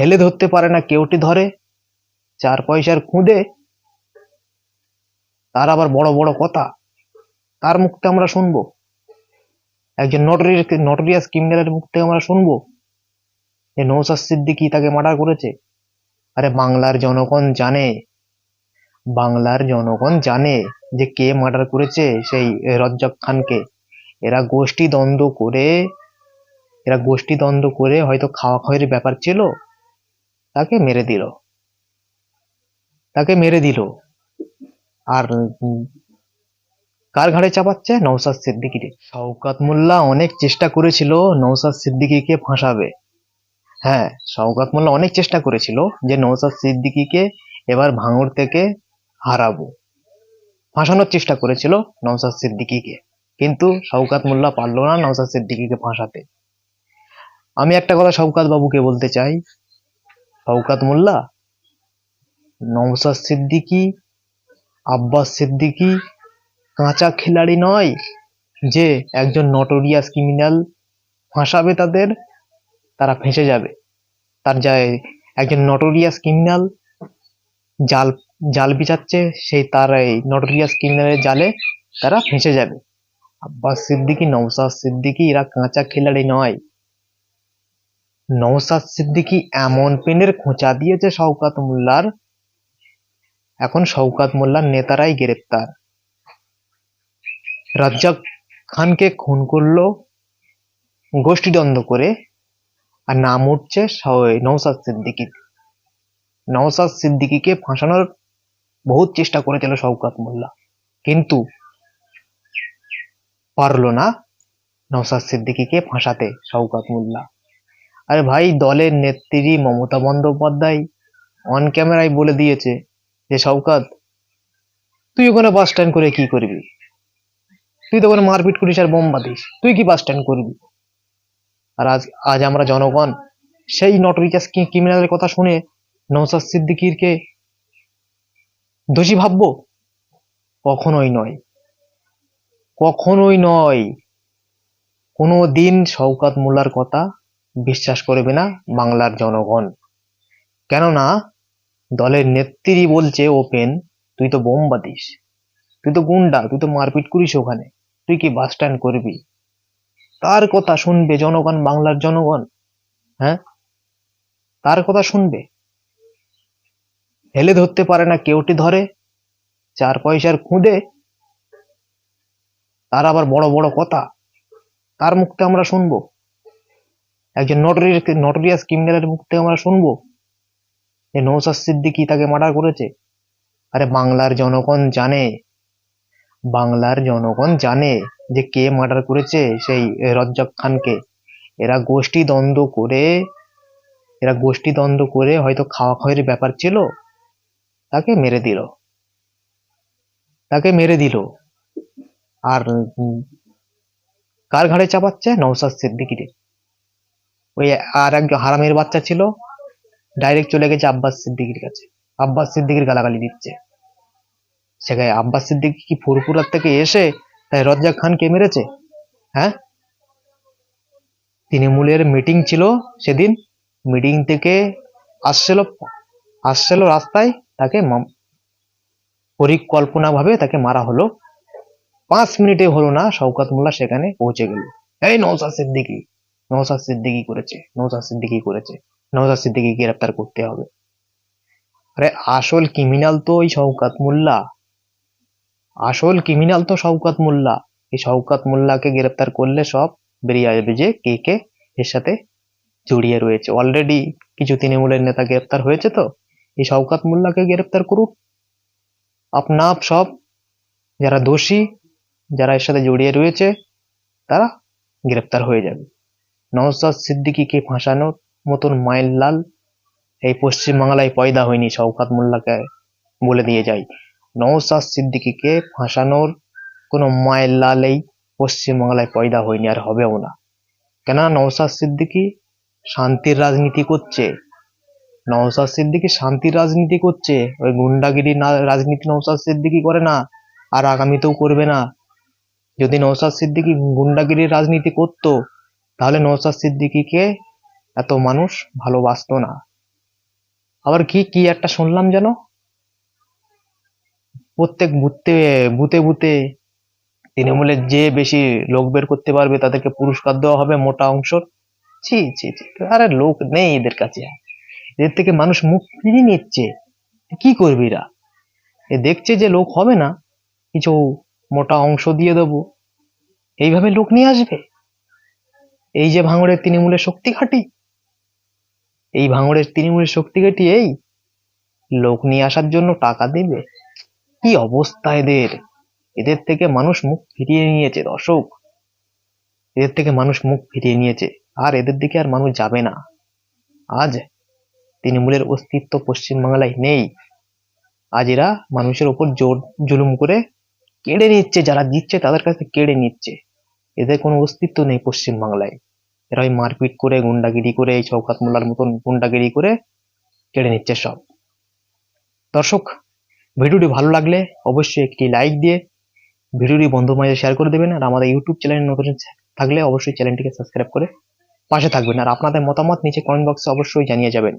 হেলে ধরতে পারে না কেউটি ধরে। চার পয়সার খুঁদে তার আবার বড় বড় কথা। তার মুখ থেকে আমরা শুনব? একজন নটোরিয়াস নটোরিয়াস ক্রিমিনালের মুখ থেকে আমরা শুনব? যে নৌসাদ সিদ্দিকি তাকে মার্ডার করেছে। আরে বাংলার জনগণ জানে। বাংলার জনগণ জানে যে কে মার্ডার করেছে সেই রজ্জাক খানকে। এরা গোষ্ঠী দ্বন্দ্ব করে এরা গোষ্ঠী দ্বন্দ্ব করে হয়তো খাওয়া খাওয়ার ব্যাপার ছিল। তাকে মেরে দিল। তাকে মেরে দিল। আর কার ঘাড়ে চাপাচ্ছে? নৌসাদ সিদ্দিকির শওকাত মোল্লা অনেক চেষ্টা করেছিল নৌসাদ সিদ্দিকিকে ফাঁসাবে। হ্যাঁ শওকাত মোল্লা অনেক চেষ্টা করেছিল যে নৌসাদ সিদ্দিকিকে এবার ভাঙড় থেকে হারাবো। ফাঁসানোর চেষ্টা করেছিল নৌসাদ সিদ্দিকিকে। কিন্তু শওকাত মোল্লা পারল না নৌসাদ সিদ্দিকিকে ফাঁসাতে। আমি একটা কথা শওকাত বাবুকে বলতে চাই। শওকাত মোল্লা নৌসাদ সিদ্দিকি, আব্বাস সিদ্দিকি, কাঁচা খিলাড়ি নয় যে একজন নটোরিয়াস ক্রিমিনাল ফাঁসাবে তাদের, তারা ফেঁসে যাবে। তার যায়, একজন নটোরিয়াস ক্রিমিনাল জাল জাল বিছাচ্ছে সেই তার এই নটোরিয়াস ক্রিমিনালের জালে তারা ফেঁসে যাবে। আব্বাস সিদ্দিকি নৌসাদ সিদ্দিকি, এরা কাঁচা খিলাড়ি নয়। নৌসাদ সিদ্দিকি এমন পেনের খোঁচা দিয়েছে শওকাত মোল্লার। এখন শওকাত মোল্লার নেতারাই গ্রেপ্তার। রাজ্জাক খানকে খুন করল, গোষ্ঠীদ্বন্দ্ব করে, আর নাম উঠছে নওসাদ সিদ্দিকি। নওসাদ সিদ্দিকিকে ফাঁসানোর বহুত চেষ্টা করেছিল শওকাত মোল্লা, কিন্তু পারল না নওসাদ সিদ্দিকিকে ফাঁসাতে শওকাত মোল্লা। আরে ভাই দলের নেত্রী মমতা বন্দ্যোপাধ্যায় অন ক্যামেরায় বলে দিয়েছে যে, শওকাত, তুই ওখানে বাস স্ট্যান্ড করে কি করবি? তুই তো ওখানে মারপিট করিস আর বোম বাঁধিস। তুই কি বাস স্ট্যান্ড করবি? আর আজ আজ আমরা জনগণ সেই নটরিচাস ক্রিমিনালের কথা শুনে নৌসাদ সিদ্দিকিরকে দোষী ভাববো? কখনোই নয়। কখনোই নয়। কোনো দিন শওকাত মোল্লার কথা বিশ্বাস করবে না বাংলার জনগণ। কেননা, দলের নেত্রী বলছে, ওপেন, তুই তো বোম বাঁধিস তুই তো গুন্ডা, তুই তো মারপিট করিস ওখানে, তুই কি বাস স্ট্যান্ড করবি? তার কথা শুনবে জনগণ, বাংলার জনগণ হ্যাঁ? তার কথা শুনবে। হেলে ধরতে পারে না কেউটি ধরে, চার পয়সার খুঁদে। তার আবার বড় বড় কথা, তার মুখ থেকে আমরা শুনব। একজন নটোরিয়াস নটোরিয়াস ক্রিমিনালের মুখ থেকে আমরা শুনব যে নৌসাদ সিদ্দিকি তাকে মার্ডার করেছে। আরে বাংলার জনগণ জানে, বাংলার জনগণ জানে যে কে মার্ডার করেছে সেই রজ্জাক খানকে। এরা গোষ্ঠী দ্বন্দ্ব করে, এরা গোষ্ঠী দ্বন্দ্ব করে হয়তো খাওয়া খাওয়ার ব্যাপার ছিল, তাকে মেরে দিল। তাকে মেরে দিল। আর কার ঘাড়ে চাপাচ্ছে নৌসাদ সিদ্দিকির ওই আর এক হারামের বাচ্চা ছিল ডাইরেক্ট চলে গেছে আব্বাস সিদ্দিকির কাছে। আব্বাস সিদ্দিকির গালাগালি দিচ্ছে। সেখানে আব্বাস সিদ্দিকি কি ফুরফুরার থেকে এসে তাই রজ্জাক খানকে মেরেছে? হ্যাঁ? তৃণমূলের মিটিং ছিল সেদিন। মিটিং থেকে আসছিল আসছিল রাস্তায়, তাকে পরিকল্পনা ভাবে তাকে মারা হলো। পাঁচ মিনিটে হলো না, শওকাত মোল্লা সেখানে পৌঁছে গেল। এই নৌসাদ সিদ্দিকি। নৌসাদ সিদ্দিকি করেছে নৌসাদ সিদ্দিকি করেছে নৌসাদ সিদ্দিকি গ্রেপ্তার করতে হবে। আরে, আসল ক্রিমিনাল তো ওই শওকাত মোল্লা। আসল ক্রিমিনাল তো শওকাত মোল্লা। এই শওকাত মোল্লাকে গ্রেপ্তার করলে সব বেরিয়ে আসবে যে কে কে এর সাথে জড়িয়ে রয়েছে। অলরেডি কিছু তৃণমূলের নেতা গ্রেপ্তার হয়েছে তো, এই শওকাত মোল্লাকে গ্রেপ্তার করুক আপনা আপ সব, যারা দোষী, যারা এর সাথে জড়িয়ে রয়েছে, তারা গ্রেপ্তার হয়ে যাবে। নওসাদ সিদ্দিকিকে ফাঁসানোর মতন মায়ের লাল এই পশ্চিমবাংলায় পয়দা হয়নি শওকাত মোল্লাকে বলে দিয়ে যাই নওসাদ সিদ্দিকিকে ফাঁসানোর কোনো মায়ের লাল এই পশ্চিমবাংলায় পয়দা হয়নি আর হবেও না। কেননা নওসাদ সিদ্দিকি শান্তির রাজনীতি করছে। নওসাদ সিদ্দিকি শান্তির রাজনীতি করছে। ওই গুন্ডাগিরি না, রাজনীতি নওসাদ সিদ্দিকি করে না আর আগামীতেও করবে না। যদি নওসাদ সিদ্দিকি গুন্ডাগিরির রাজনীতি করতো তাহলে নওসাদ সিদ্দিকিকে এত মানুষ ভালোবাসতো না। আবার কি কি একটা শুনলাম যেন? প্রত্যেক বুথে বুথে বুথে তৃণমূলের যে বেশি লোক বের করতে পারবে তাদেরকে পুরস্কার দেওয়া হবে মোটা অংশর। ছি ছি ছি আরে লোক নেই এদের কাছে। এদের থেকে মানুষ মুখ ফিরিয়ে নিচ্ছে। কি করবি এরা? এ দেখছে যে লোক হবে না, কিছু মোটা অংশ দিয়ে দেবো। এইভাবে লোক নিয়ে আসবে? এই যে ভাঙড়ের তৃণমূলের শক্তি ঘাটি, এই ভাঙড়ের তৃণমূলের শক্তি ঘাটি এই লোক নিয়ে আসার জন্য টাকা দেবে। কি অবস্থা এদের? এদের থেকে মানুষ মুখ ফিরিয়ে নিয়েছে, দর্শক। এদের থেকে মানুষ মুখ ফিরিয়ে নিয়েছে। আর এদের দিকে আর মানুষ যাবে না। আজ তৃণমূলের অস্তিত্ব পশ্চিমবাংলায় নেই। আজ এরা মানুষের ওপর জোর জুলুম করে কেড়ে নিচ্ছে, যারা দিচ্ছে তাদের কাছে কেড়ে নিচ্ছে। এদের কোনো অস্তিত্ব নেই পশ্চিমবাংলায়। এরা ওই মারপিট করে, গুন্ডাগিরি করে, এই শওকাত মোল্লার মতন গুন্ডাগিরি করে কেড়ে নিচ্ছে সব। দর্শক, ভিডিওটি ভালো লাগলে অবশ্যই একটি লাইক দিয়ে ভিডিওটি বন্ধু মাঝে শেয়ার করে দেবেন আর আমাদের ইউটিউব চ্যানেল নতুন থাকলে অবশ্যই চ্যানেলটিকে সাবস্ক্রাইব করে পাশে থাকবেন। আর আপনাদের মতামত নিচে কমেন্ট বক্সে অবশ্যই জানিয়ে যাবেন।